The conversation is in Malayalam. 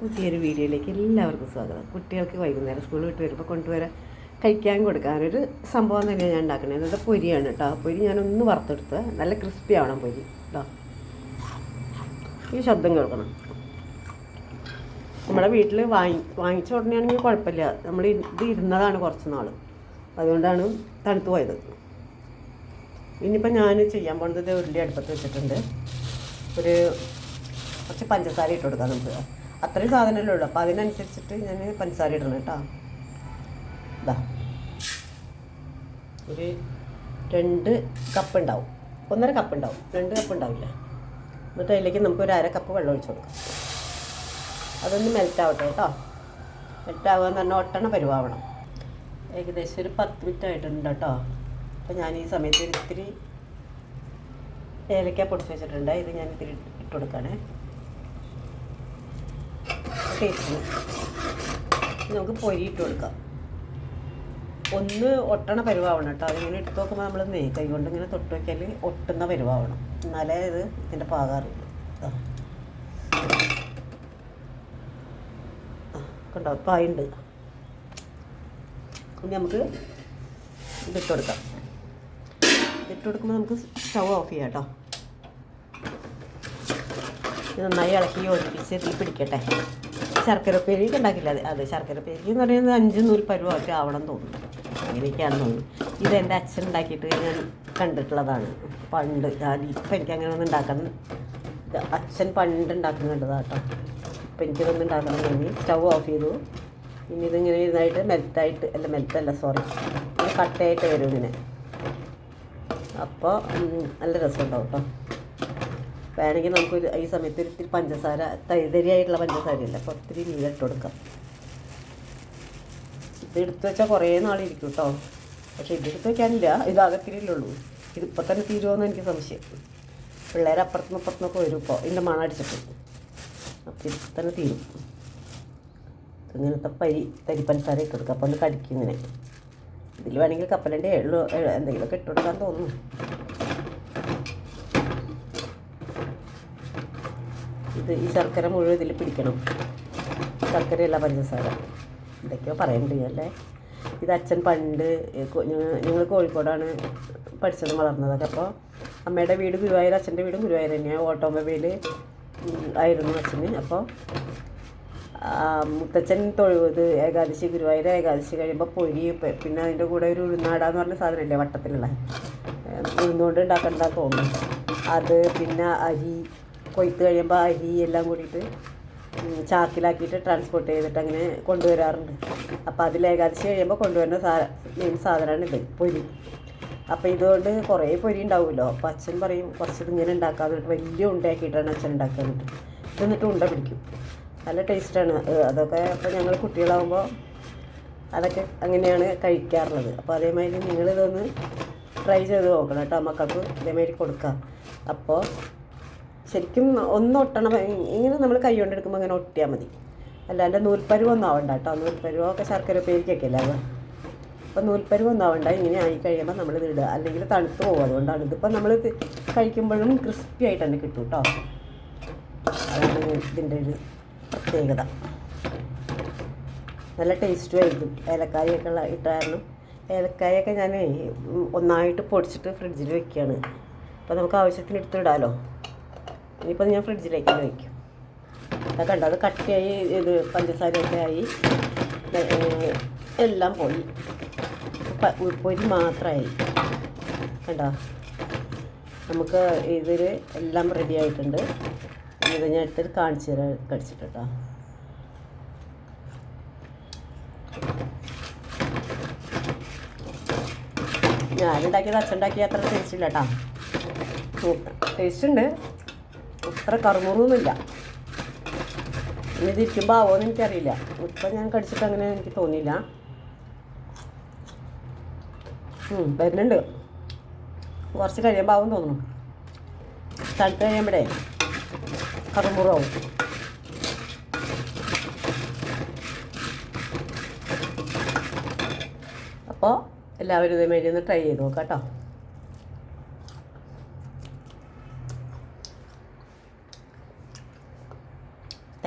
പുതിയൊരു വീഡിയോയിലേക്ക് എല്ലാവർക്കും സ്വാഗതം. കുട്ടികൾക്ക് വൈകുന്നേരം സ്കൂളിൽ വിട്ട് വരുമ്പോൾ കൊണ്ടുവരാൻ കഴിക്കാൻ കൊടുക്കാനൊരു സംഭവം തന്നെയാണ് ഞാൻ ഉണ്ടാക്കുന്നത്. അതായത് പൊരിയാണ് കേട്ടോ പൊരി ഞാനൊന്ന് വറുത്തെടുത്ത് നല്ല ക്രിസ്പി ആവണം പൊരി. കേട്ടോ ഈ ശബ്ദം കേൾക്കണം. നമ്മുടെ വീട്ടിൽ വാങ്ങി വാങ്ങിച്ച ഉടനെയാണെങ്കിൽ കുഴപ്പമില്ല. നമ്മൾ ഇത് ഇരുന്നതാണ് കുറച്ച് നാൾ അതുകൊണ്ടാണ് തണുത്ത് പോയത്. ഇനിയിപ്പോൾ ഞാൻ ചെയ്യാൻ പോകുന്നത് ഉരുളി അടുപ്പത്ത് വെച്ചിട്ടുണ്ട്. ഒരു കുറച്ച് പഞ്ചസാര ഇട്ട് കൊടുക്കാം നമുക്ക്. അത്രയും സാധനമല്ലേ ഉള്ളൂ. അപ്പോൾ അതിനനുസരിച്ചിട്ട് ഞാൻ പഞ്ചസാര ഇടണം കേട്ടോ. ഇതാ ഒരു രണ്ട് കപ്പ് ഉണ്ടാവും. ഒന്നര കപ്പ് ഉണ്ടാവും. രണ്ട് കപ്പ് ഉണ്ടാവില്ല. എന്നിട്ട് അതിലേക്ക് നമുക്ക് ഒരു അര കപ്പ് വെള്ളം ഒഴിച്ച് കൊടുക്കാം. അതൊന്ന് മെൽറ്റ് ആവട്ടെ കേട്ടോ. മെൽറ്റ് ആവുക എന്ന് പറഞ്ഞാൽ ഒട്ടണ പരുവാവണം. ഏകദേശം ഒരു പത്ത് മിനിറ്റ് ആയിട്ടുണ്ട് കേട്ടോ. അപ്പോൾ ഞാൻ ഈ സമയത്ത് ഇത്തിരി ഏലക്ക പൊടിച്ച് വെച്ചിട്ടുണ്ട്. ഇത് ഞാൻ ഇത്തിരി ഇട്ട് കൊടുക്കണേ ടേസ്റ്റിന് നമുക്ക് പൊരിയിട്ട് ഇട്ട് കൊടുക്കാം. ഒന്ന് ഒട്ടണ പരുവാവണം കേട്ടോ. അതിങ്ങനെ ഇട്ട് നോക്കുമ്പോൾ നമ്മൾ നേ കൈ കൊണ്ട് ഇങ്ങനെ തൊട്ട് വയ്ക്കാൽ ഒട്ടുന്ന പരുവാവണം. എന്നാലേ ഇത് ഇതിന്റെ പാകാറുള്ളൂ. കണ്ടോ? പായുണ്ട് ഇനി നമുക്ക് ഇതിട്ട് കൊടുക്കാം. ഇതിട്ട് കൊടുക്കുമ്പോൾ നമുക്ക് സ്റ്റൗ ഓഫ് ചെയ്യാം കേട്ടോ. ഇത് നന്നായി ഇളക്കി യോജിപ്പിച്ച് തീ പിടിക്കട്ടെ. ശർക്കര ഉപ്പേരിക്ക് ഉണ്ടാക്കില്ല. അത് അത് ശർക്കര ഉപ്പേരിക്ക് എന്ന് പറയുന്നത് അഞ്ച് നൂൽ പരുവമൊക്കെ ആവണം തോന്നുന്നു. അങ്ങനെയൊക്കെയാണെന്ന് തോന്നുന്നു ഇത് എന്റെ അച്ഛൻ ഉണ്ടാക്കിയിട്ട് ഞാൻ കണ്ടിട്ടുള്ളതാണ്. പണ്ട് ഇപ്പം എനിക്ക് അങ്ങനെ ഒന്നും ഉണ്ടാക്കാൻ അച്ഛൻ പണ്ട് ഉണ്ടാക്കുന്നുണ്ടതാട്ടോ ഇപ്പം എനിക്കിതൊന്നും തോന്നി. സ്റ്റൗ ഓഫ് ചെയ്തു. ഇനി ഇതിങ്ങനെ ഇതായിട്ട് മെൽറ്റായിട്ട് അല്ല മെൽറ്റല്ല സോറി. കട്ടയായിട്ട് വരും ഇങ്ങനെ. അപ്പോൾ നല്ല രസമുണ്ടാവും കേട്ടോ. വേണമെങ്കിൽ നമുക്കൊരു ഈ സമയത്ത് ഒരു ഇത്തിരി പഞ്ചസാര തൈതരിയായിട്ടുള്ള പഞ്ചസാരയല്ല. അപ്പോൾ ഒത്തിരി നീരിട്ട് കൊടുക്കാം. ഇത് എടുത്തു വെച്ചാൽ കുറേ നാളിരിക്കും കേട്ടോ പക്ഷേ ഇത് എടുത്ത് വെക്കാനില്ല. ഇത് അകത്തിരിയല്ലേ ഉള്ളൂ. ഇതിപ്പോൾ തന്നെ തീരുമോയെന്ന് എനിക്ക് സംശയം. പിള്ളേർ അപ്പുറത്തുനിന്ന് അപ്പുറത്തുനിന്നൊക്കെ വരും ഇപ്പോൾ ഇതിന്റെ മണം അടിച്ചിട്ട് അപ്പോൾ ഇതിപ്പോൾ തന്നെ തീരും. ഇങ്ങനത്തെ പരി തരി പഞ്ചസാര ഇട്ട് കൊടുക്കുക അപ്പോൾ ഒന്ന് കടിക്കും ഇങ്ങനെ. ഇതിൽ വേണമെങ്കിൽ കപ്പലിന്റെ എള്ളു എന്തെങ്കിലുമൊക്കെ ഇട്ട് കൊടുക്കാൻ തോന്നുന്നു. ഇത് ഈ ശർക്കര മുഴുവൻ ഇതിൽ പിടിക്കണം. ശർക്കരയല്ല പഞ്ചസാര. എന്തൊക്കെയോ പറയുന്നുണ്ട് അല്ലേ? ഇത് അച്ഛൻ പണ്ട് ഞങ്ങൾ കോഴിക്കോടാണ് പഠിച്ചത് വളർന്നതൊക്കെ. അപ്പോൾ അമ്മയുടെ വീട് ഗുരുവായൂർ അച്ഛന്റെ വീടും ഗുരുവായൂർ തന്നെയാണ് ഓട്ടോമൊബൈൽ ആയിരുന്നു അച്ഛന്. അപ്പോൾ മുത്തച്ഛൻ തൊഴുത് ഏകാദശി ഗുരുവായൂർ ഏകാദശി കഴിയുമ്പോൾ പൊരി പിന്നെ അതിന്റെ കൂടെ ഒരു ഉഴുന്നാടാന്ന് പറഞ്ഞ സാധനമില്ലേ വട്ടത്തിലുള്ള? ഉഴുന്നുകൊണ്ട് ഉണ്ടാക്കണ്ട തോന്നുന്നു. അത് പിന്നെ അരി കൊയ്ത്ത് കഴിയുമ്പോൾ അരി എല്ലാം കൂടിയിട്ട് ചാക്കിലാക്കിയിട്ട് ട്രാൻസ്പോർട്ട് ചെയ്തിട്ട് അങ്ങനെ കൊണ്ടുവരാറുണ്ട്. അപ്പോൾ അതിൽ ഏകാദശി കഴിയുമ്പോൾ കൊണ്ടുവരുന്ന സാ മെയിൻ സാധനമാണ് ഇത് പൊരി. അപ്പോൾ ഇതുകൊണ്ട് കുറേ പൊരി ഉണ്ടാവുമല്ലോ. അപ്പോൾ അച്ഛൻ പറയും കുറച്ച് ഇങ്ങനെ ഉണ്ടാക്കാൻ വലിയ ഉണ്ടയാക്കിയിട്ടാണ് അച്ഛൻ ഉണ്ടാക്കാൻ എന്നിട്ട് ഇത് എന്നിട്ട് ഉണ്ട പിടിക്കും. നല്ല ടേസ്റ്റാണ്. അതൊക്കെ അപ്പോൾ ഞങ്ങൾ കുട്ടികളാകുമ്പോൾ അതൊക്കെ അങ്ങനെയാണ് കഴിക്കാറുള്ളത്. അപ്പോൾ അതേമാതിരി നിങ്ങളിതൊന്ന് ട്രൈ ചെയ്ത് നോക്കണം കേട്ടോ. മക്കൾക്ക് ഇതേമാതിരി കൊടുക്കാം. അപ്പോൾ ശരിക്കും ഒന്നൊട്ടണം. ഇങ്ങനെ നമ്മൾ കൈ കൊണ്ട് എടുക്കുമ്പോൾ അങ്ങനെ ഒട്ടിയാൽ മതി. അല്ലാണ്ട് നൂൽപ്പരുവൊന്നും ആവണ്ട കേട്ടോ. നൂൽപ്പരുവൊക്കെ ശർക്കര ഉപയോഗിക്കൊക്കെ അല്ലേ അപ്പോൾ നൂൽപ്പരുവൊന്നും ആവണ്ട. ഇങ്ങനെ ആയി കഴിയുമ്പോൾ നമ്മൾ ഇടുക. അല്ലെങ്കിൽ തണുത്ത് പോകും. അതുകൊണ്ടാണ് ഇതിപ്പോൾ നമ്മൾ കഴിക്കുമ്പോഴും ക്രിസ്പി ആയിട്ട് തന്നെ കിട്ടും കേട്ടോ. അതാണ് ഇതിന്റെ ഒരു പ്രത്യേകത. നല്ല ടേസ്റ്റും ആയിരിക്കും. ഏലക്കായൊക്കെ ഉള്ള ഇട്ടായിരുന്നു ഏലക്കായൊക്കെ ഞാൻ ഒന്നായിട്ട് പൊടിച്ചിട്ട് ഫ്രിഡ്ജിൽ വെക്കുകയാണ് അപ്പോൾ നമുക്ക് ആവശ്യത്തിന് എടുത്തിടാമല്ലോ ഇനിയിപ്പോൾ ഞാൻ ഫ്രിഡ്ജിലേക്ക് വയ്ക്കും അത് കണ്ടോ? അത് കട്ടിയായി ഇത് പഞ്ചസാരയൊക്കെ ആയി. എല്ലാം പോയി. പൊരി മാത്രമായി കണ്ടോ? നമുക്ക് ഇതിൽ എല്ലാം റെഡി ആയിട്ടുണ്ട്. ഇത് ഞാൻ എടുത്തിട്ട് കാണിച്ചു തരാം കടിച്ചിട്ട് കേട്ടോ ഞാനുണ്ടാക്കിയത് അച്ഛൻ ഉണ്ടാക്കിയ അത്ര ടേസ്റ്റ് ഇല്ല കേട്ടോ ടേസ്റ്റ് ഉണ്ട്. അത്ര കറുമുറൊന്നുമില്ല ഇനി തിരിക്കുമ്പോൾ ആവുമെന്ന് എനിക്കറിയില്ല. ഇപ്പം ഞാൻ കടിച്ചിട്ട് അങ്ങനെ എനിക്ക് തോന്നിയില്ല. വരുന്നുണ്ട്. കുറച്ച് കഴിയുമ്പോൾ ആവും തോന്നുന്നു. തണുത്ത് കഴിയുമ്പോഴേ കറുമുറാവും അപ്പോൾ എല്ലാവരും ഇതേമാതിരി ഒന്ന് ട്രൈ ചെയ്ത് നോക്കാം കേട്ടോ